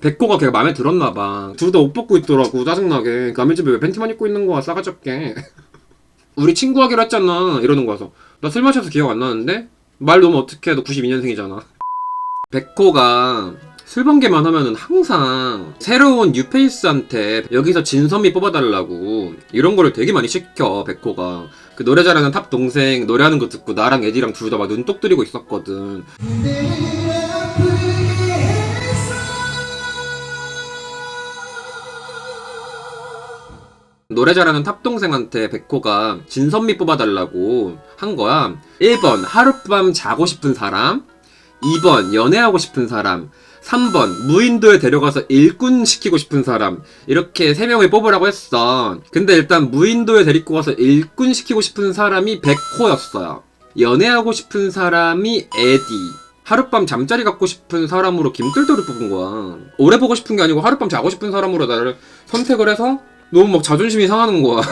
백호가 걔가 마음에 들었나 봐. 둘 다 옷 벗고 있더라고, 짜증나게. 남의 집에 왜 팬티만 입고 있는 거야, 싸가지 없게. 우리 친구 하기로 했잖아, 이러는 거여서. 나 술 마셔서 기억 안 나는데? 말 너무 어떡해, 너 92년생이잖아. 백호가 술 번개만 하면은 항상 새로운 뉴페이스한테 여기서 진선미 뽑아달라고 이런 거를 되게 많이 시켜 백호가 그 노래 잘하는 탑 동생 노래하는 거 듣고 나랑 에디랑 둘 다 막 눈독 들이고 있었거든 노래 잘하는 탑동생한테 백호가 진선미 뽑아달라고 한 거야. 1번, 하룻밤 자고 싶은 사람. 2번, 연애하고 싶은 사람. 3번, 무인도에 데려가서 일꾼 시키고 싶은 사람. 이렇게 3명을 뽑으라고 했어. 근데 일단 무인도에 데리고 가서 일꾼 시키고 싶은 사람이 백호였어요. 연애하고 싶은 사람이 에디. 하룻밤 잠자리 갖고 싶은 사람으로 김돌돌을 뽑은 거야. 오래 보고 싶은 게 아니고 하룻밤 자고 싶은 사람으로 나를 선택을 해서 너무 막 자존심이 상하는 거야.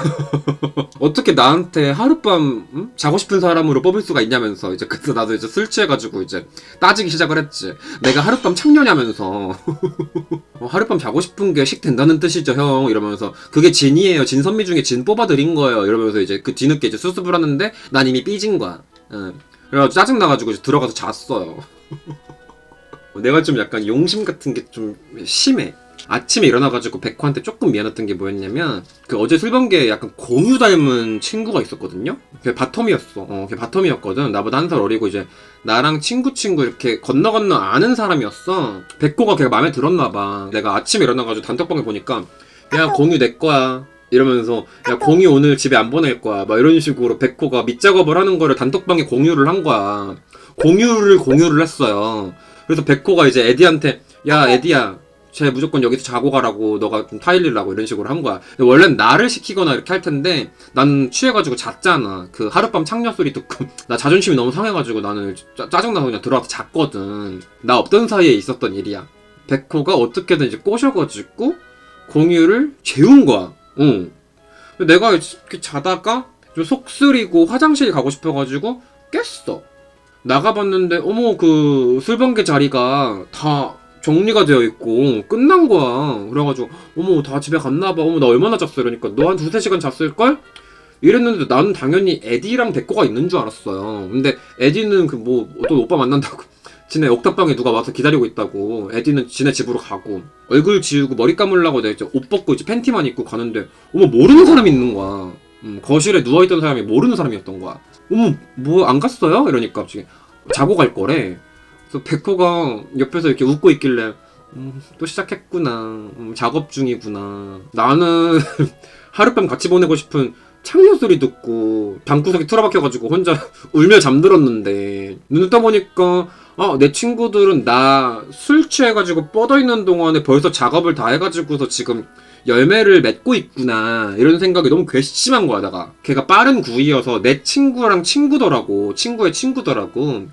어떻게 나한테 하룻밤 음? 자고 싶은 사람으로 뽑을 수가 있냐면서 이제 그래서 나도 이제 술 취해가지고 이제 따지기 시작을 했지. 내가 하룻밤 창녀냐면서 어, 하룻밤 자고 싶은 게 식 된다는 뜻이죠 형 이러면서 그게 진이에요. 진선미 중에 진 뽑아드린 거예요. 이러면서 이제 그 뒤늦게 이제 수습을 하는데 난 이미 삐진 거야. 응. 그래가지고 짜증 나가지고 이제 들어가서 잤어요. 내가 좀 약간 용심 같은 게 좀 심해. 아침에 일어나가지고 백호한테 조금 미안했던 게 뭐였냐면 그 어제 술번개에 약간 공유 닮은 친구가 있었거든요. 걔 바텀이었어. 어, 걔 바텀이었거든. 나보다 한 살 어리고 이제 나랑 친구 친구 이렇게 건너 건너 아는 사람이었어. 백호가 걔가 마음에 들었나 봐. 내가 아침에 일어나가지고 단톡방에 보니까 야 공유 내 거야. 이러면서 야 공유 오늘 집에 안 보낼 거야. 막 이런 식으로 백호가 밑작업을 하는 거를 단톡방에 공유를 한 거야. 공유를 공유를 했어요. 그래서 백호가 이제 에디한테 야 에디야 쟤 무조건 여기서 자고 가라고 너가 좀 타일리라고 이런 식으로 한 거야. 근데 원래는 나를 시키거나 이렇게 할 텐데 난 취해가지고 잤잖아. 그 하룻밤 창녀 소리 듣고 나 자존심이 너무 상해가지고 나는 짜, 짜증나서 그냥 들어와서 잤거든. 나 없던 사이에 있었던 일이야. 백호가 어떻게든 이제 꼬셔가지고 공유를 재운 거야. 응. 내가 이렇게 자다가 좀 속쓰리고 화장실 가고 싶어가지고 깼어. 나가봤는데 어머 그 술번개 자리가 다 정리가 되어 있고 끝난 거야. 그래가지고 어머 다 집에 갔나 봐. 어머 나 얼마나 잤어 이러니까 너 한 두세 시간 잤을걸? 이랬는데 나는 당연히 에디랑 백호가 있는 줄 알았어요. 근데 에디는 그 뭐 어떤 오빠 만난다고 지네 옥탑방에 누가 와서 기다리고 있다고 에디는 지네 집으로 가고 얼굴 지우고 머리 감으려고 내가 이제 옷 벗고 이제 팬티만 입고 가는데 어머 모르는 사람이 있는 거야. 음, 거실에 누워있던 사람이 모르는 사람이었던 거야. 어머 뭐 안 갔어요? 이러니까 갑자기 자고 갈 거래. 그래서 백호가 옆에서 이렇게 웃고 있길래 음, 또 시작했구나. 음, 작업 중이구나. 나는 하룻밤 같이 보내고 싶은 창녀 소리 듣고 방구석에 틀어박혀가지고 혼자 울며 잠들었는데 눈을 떠보니까 아, 내 친구들은 나 술 취해가지고 뻗어있는 동안에 벌써 작업을 다 해가지고서 지금 열매를 맺고 있구나. 이런 생각이 너무 괘씸한 거야 내가. 걔가 빠른 구이여서 내 친구랑 친구더라고. 친구의 친구더라고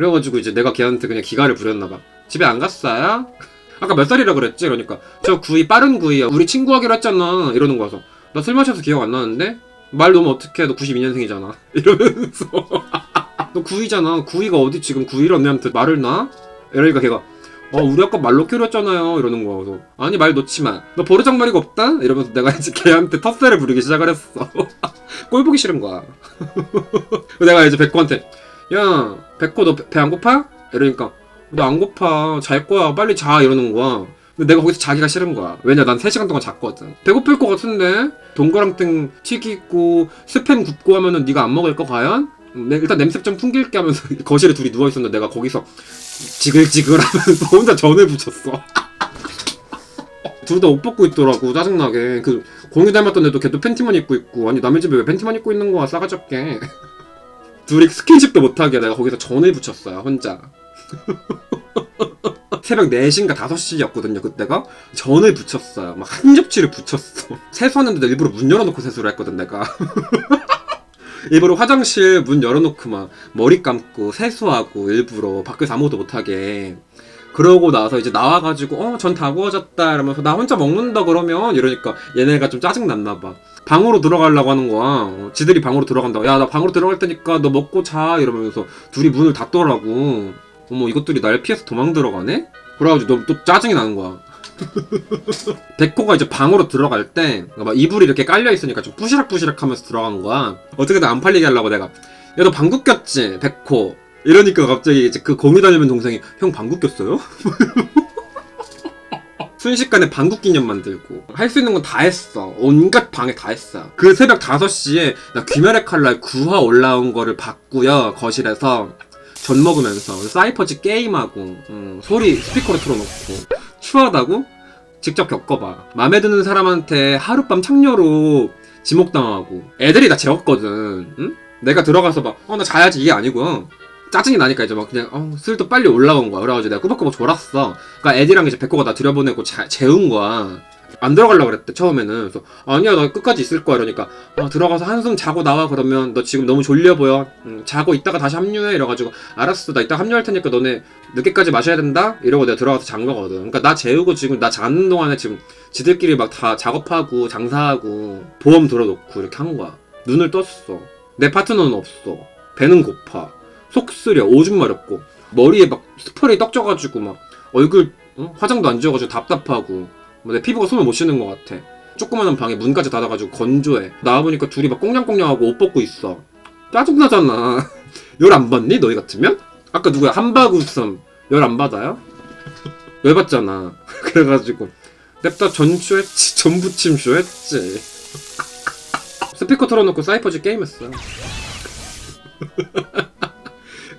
그래가지고 이제 내가 걔한테 그냥 기가를 부렸나봐. 집에 안 갔어요? 아까 몇 살이라 그랬지? 그러니까. 저 구이 빠른 구이야. 우리 친구 하기로 했잖아. 이러는 거여서. 나 술 마셔서 기억 안 나는데? 말 너무 어떡해. 너 92년생이잖아. 이러면서. 너 구이잖아. 구이가 어디 지금 구이를 언니한테 말을 놔? 이러니까 걔가 어 우리 아까 말 놓기로 했잖아요. 이러는 거야. 그래서 아니 말 놓지 마 너 버르장머리가 없다? 이러면서 내가 이제 걔한테 텃세를 부리기 시작을 했어. 꼴 보기 싫은 거야. 내가 이제 백호한테 야 백호 너 배 안 고파? 이러니까 나 안 고파. 잘 거야. 빨리 자. 이러는 거야. 근데 내가 거기서 자기가 싫은 거야. 왜냐? 난 3시간 동안 잤거든. 배고플 것 같은데? 동그랑땡 튀기고 스팸 굽고 하면은 네가 안 먹을 거 과연? 음, 내- 일단 냄새 좀 풍길게 하면서 거실에 둘이 누워있었는데 내가 거기서 지글지글 하면서 혼자 전을 붙였어. 둘 다 옷 벗고 있더라고 짜증나게. 그 공유 닮았던 애도 걔도 팬티만 입고 있고. 아니 남의 집에 왜 팬티만 입고 있는 거야? 싸가지 없게 둘이 스킨십도 못하게 내가 거기서 전을 붙였어요 혼자. 새벽 4시인가 5시였거든요 그때가. 전을 붙였어요. 막 한 접시를 붙였어. 세수하는데 일부러 문 열어놓고 세수를 했거든 내가. 일부러 화장실 문 열어놓고 막 머리 감고 세수하고 일부러 밖에서 아무것도 못하게 그러고 나서 이제 나와가지고 어 전 다 구워졌다 이러면서 나 혼자 먹는다 그러면 이러니까 얘네가 좀 짜증 났나 봐. 방으로 들어가려고 하는 거야. 어, 지들이 방으로 들어간다고. 야 나 방으로 들어갈 테니까 너 먹고 자 이러면서 둘이 문을 닫더라고. 어머 이것들이 날 피해서 도망 들어가네? 그래가지고 너무 또 짜증이 나는 거야. 백호가 이제 방으로 들어갈 때 막 이불이 이렇게 깔려 있으니까 좀 부시락부시락 하면서 들어간 거야. 어떻게든 안 팔리게 하려고 내가. 야 너 방귀 꼈지? 백호 이러니까 갑자기 이제 그 공유 다니는 동생이 형 방귀 꼈어요? 순식간에 방귀 기념 만들고 할 수 있는 건 다 했어. 온갖 방에 다 했어. 그 새벽 5시에 나 귀멸의 칼날 9화 올라온 거를 봤고요 거실에서. 전 먹으면서. 사이퍼즈 게임하고 음, 소리 스피커로 틀어놓고. 추하다고? 직접 겪어봐. 마음에 드는 사람한테 하룻밤 창녀로 지목당하고. 애들이 다 재웠거든. 응? 내가 들어가서 막 어 나 자야지. 이게 아니고 짜증이 나니까 이제 막 그냥 어 슬도 빨리 올라온 거야. 그래가지고 내가 꾸벅꾸벅 졸았어. 그러니까 애디랑 이제 백호가 나 들여보내고 자, 재운 거야. 안 들어가려고 그랬대 처음에는. 그래서 아니야 나 끝까지 있을 거야. 이러니까 아, 들어가서 한숨 자고 나와 그러면. 너 지금 너무 졸려 보여. 음, 자고 있다가 다시 합류해. 이래가지고 알았어 나 이따 합류할 테니까 너네 늦게까지 마셔야 된다? 이러고 내가 들어가서 잔 거거든. 그러니까 나 재우고 지금 나 자는 동안에 지금 지들끼리 막 다 작업하고 장사하고 보험 들어놓고 이렇게 한 거야. 눈을 떴어. 내 파트너는 없어. 배는 고파 속 쓰려. 오줌 마렵고. 머리에 막 스프레이 떡져가지고 막 얼굴 어? 화장도 안 지워가지고 답답하고. 뭐 내 피부가 숨을 못 쉬는 것 같아. 조그마한 방에 문까지 닫아가지고 건조해. 나와보니까 둘이 막 꽁냥꽁냥하고 옷 벗고 있어. 짜증나잖아. 열 안 받니? 너희 같으면? 아까 누구야? 한바구음 열 안 받아요? 열 받잖아. 그래가지고. 냅다 전쇼했지. 전부 침 쇼했지. 스피커 틀어놓고 사이퍼즈 게임했어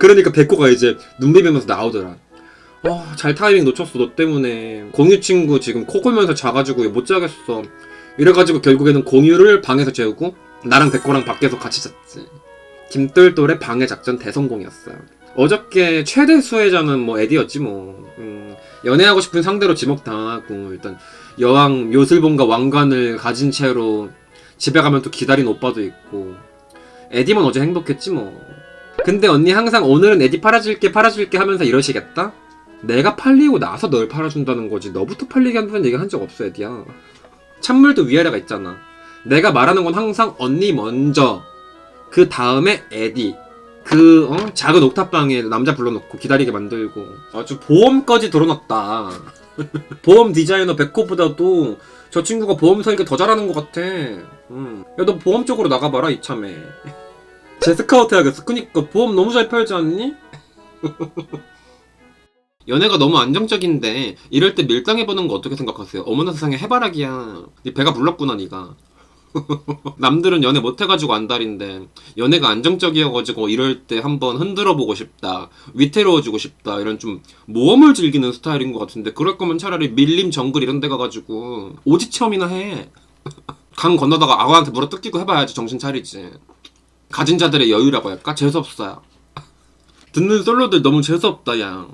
그러니까 백호가 이제 눈 비비면서 나오더라. 어, 잘 타이밍 놓쳤어, 너 때문에. 공유 친구 지금 코 골면서 자가지고 못 자겠어. 이래가지고 결국에는 공유를 방에서 재우고, 나랑 백호랑 밖에서 같이 잤지. 김돌돌의 방해 작전 대성공이었어요. 어저께 최대 수혜자는 뭐 에디였지 뭐. 음, 연애하고 싶은 상대로 지목당하고, 일단 여왕 요술봉과 왕관을 가진 채로 집에 가면 또 기다린 오빠도 있고. 에디만 어제 행복했지 뭐. 근데 언니 항상 오늘은 에디 팔아줄게 팔아줄게 하면서 이러시겠다? 내가 팔리고 나서 널 팔아준다는 거지. 너부터 팔리게 한다는 얘기 한 적 없어 에디야. 찬물도 위아래가 있잖아. 내가 말하는 건 항상 언니 먼저 그 다음에 에디. 그 어? 작은 옥탑방에 남자 불러놓고 기다리게 만들고. 아주 보험까지 들어놨다. 보험 디자이너 백호보다도 저 친구가 보험 설계 더 잘하는 것 같아. 음. 야너 보험 쪽으로 나가봐라 이참에 제 스카우트 해야겠어. 그니까 보험 너무 잘 팔지 않니? 연애가 너무 안정적인데 이럴 때 밀당해보는 거 어떻게 생각하세요? 어머나 세상에 해바라기야. 네 배가 불렀구나 니가. 남들은 연애 못해가지고 안달인데 연애가 안정적이어가지고 이럴 때 한번 흔들어보고 싶다 위태로워지고 싶다 이런 좀 모험을 즐기는 스타일인 것 같은데 그럴 거면 차라리 밀림 정글 이런 데 가가지고 오지 체험이나 해 강 건너다가 아가한테 물어 뜯기고 해봐야지 정신 차리지 가진 자들의 여유라고 할까? 재수없어요. 듣는 솔로들 너무 재수없다, 야.